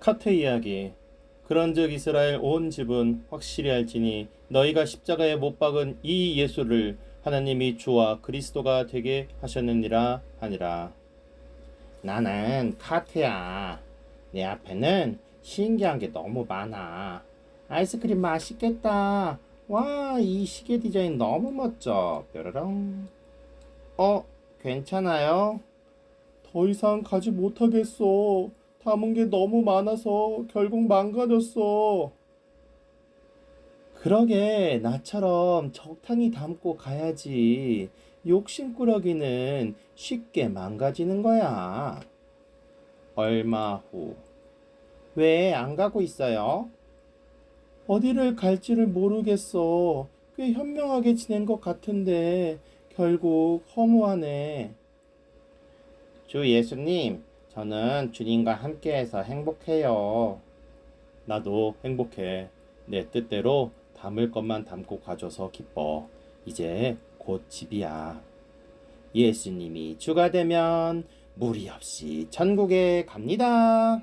카트 이야기. 그런즉 이스라엘 온 집은 확실히 알지니 너희가 십자가에 못 박은 이 예수를 하나님이 주와 그리스도가 되게 하셨느니라 하니라. 나는 카트야. 내 앞에는 신기한 게 너무 많아. 아이스크림 맛있겠다. 와 이 시계 디자인 너무 멋져. 뾰로롱. 어 괜찮아요? 더 이상 가지 못하겠어. 담은 게 너무 많아서 결국 망가졌어. 그러게, 나처럼 적당히 담고 가야지. 욕심꾸러기는 쉽게 망가지는 거야. 얼마 후. 왜 안 가고 있어요? 어디를 갈지를 모르겠어. 꽤 현명하게 지낸 것 같은데, 결국 허무하네. 주 예수님, 저는 주님과 함께해서 행복해요. 나도 행복해. 내 뜻대로 담을 것만 담고 가줘서 기뻐. 이제 곧 집이야. 예수님이 주가 되면 무리 없이 천국에 갑니다.